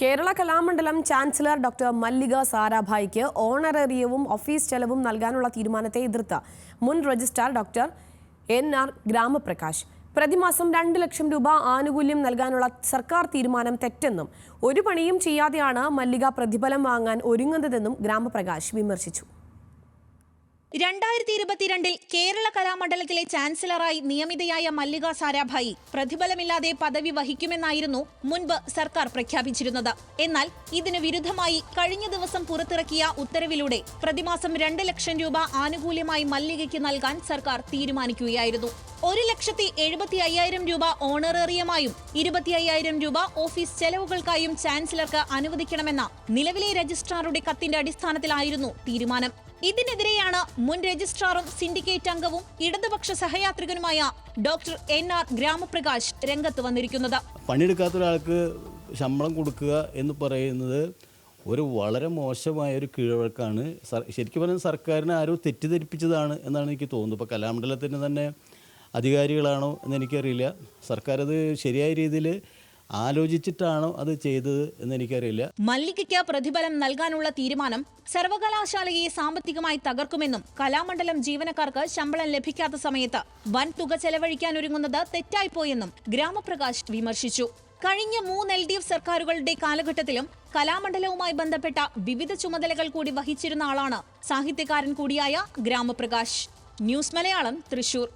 Kerala Kalamandalam chancellor doctor Mallika സാരാഭായിക്ക് ഓണറേറിയവും office ചെലവും നൽകാനുള്ള തീരുമാനത്തെ എതിർത്ത് മുൻ registrar doctor N R Gramaprakash. പ്രതിമാസം രണ്ട് ലക്ഷം രൂപ ആനുകൂല്യം നൽകാനുള്ള സർക്കാർ തീരുമാനം തെറ്റെന്നും ഒരു പണിയും ചെയ്യാതെയാണ് മല്ലിക പ്രതിഫലം വാങ്ങാൻ ഒരുങ്ങുന്നതെന്നും ഗ്രാമപ്രകാശ് വിമർശിച്ചു. രണ്ടായിരത്തി ഇരുപത്തിരണ്ടിൽ കേരള കലാമണ്ഡലത്തിലെ ചാൻസലറായി നിയമിതയായ മല്ലിക സാരാഭായി പ്രതിഫലമില്ലാതെ പദവി വഹിക്കുമെന്നായിരുന്നു മുൻപ് സർക്കാർ പ്രഖ്യാപിച്ചിരുന്നത്. എന്നാൽ ഇതിന് വിരുദ്ധമായി കഴിഞ്ഞ ദിവസം പുറത്തിറക്കിയ ഉത്തരവിലൂടെ പ്രതിമാസം രണ്ട് ലക്ഷം രൂപ ആനുകൂല്യമായി മല്ലികയ്ക്ക് നൽകാൻ സർക്കാർ തീരുമാനിക്കുകയായിരുന്നു. ഒരു ലക്ഷത്തി എഴുപത്തി അയ്യായിരം രൂപ ഓണറേറിയമായും ഇരുപത്തി അയ്യായിരം രൂപ ഓഫീസ് ചെലവുകൾക്കായും ചാൻസലർക്ക് അനുവദിക്കണമെന്ന നിലവിലെ രജിസ്ട്രാറുടെ കത്തിന്റെ അടിസ്ഥാനത്തിലായിരുന്നു തീരുമാനം. ഇതിനെതിരെയാണ് മുൻ രജിസ്ട്രാറും സിൻഡിക്കേറ്റ് അംഗവും ഇടതുപക്ഷ സഹയാത്രികനുമായ ഡോക്ടർ എൻ ആർ ഗ്രാമപ്രകാശ് രംഗത്ത് വന്നിരിക്കുന്നത്. പണിയെടുക്കാത്ത ഒരാൾക്ക് ശമ്പളം കൊടുക്കുക എന്ന് പറയുന്നത് ഒരു വളരെ മോശമായ ഒരു കീഴ്വഴക്കാണ് ശരിക്കും പറഞ്ഞാൽ സർക്കാരിനെ ആരോ തെറ്റിദ്ധരിപ്പിച്ചതാണ് എന്നാണ് എനിക്ക് തോന്നുന്നത്. ഇപ്പോൾ കലാമണ്ഡലത്തിന് തന്നെ അധികാരികളാണോ എന്ന് എനിക്കറിയില്ല. സർക്കാരത് ശരിയായ രീതിയിൽ ആലോചിച്ചിട്ടാണോ അത് ചെയ്തത് എന്ന് എനിക്കറിയില്ല മല്ലികയ്ക്ക് പ്രതിഫലം നൽകാനുള്ള തീരുമാനം സർവകലാശാലയെ സാമ്പത്തികമായി തകർക്കുമെന്നും കലാമണ്ഡലം ജീവനക്കാർക്ക് ശമ്പളം ലഭിക്കാത്ത സമയത്ത് വൻ തുക ചെലവഴിക്കാൻ ഒരുങ്ങുന്നത് തെറ്റായിപ്പോയെന്നും ഗ്രാമപ്രകാശ് വിമർശിച്ചു. കഴിഞ്ഞ മൂന്ന് എൽ ഡി എഫ് സർക്കാരുകളുടെ കാലഘട്ടത്തിലും കലാമണ്ഡലവുമായി ബന്ധപ്പെട്ട വിവിധ ചുമതലകൾ കൂടി വഹിച്ചിരുന്ന ആളാണ് സാഹിത്യകാരൻ കൂടിയായ ഗ്രാമപ്രകാശ്. ന്യൂസ് മലയാളം തൃശൂർ.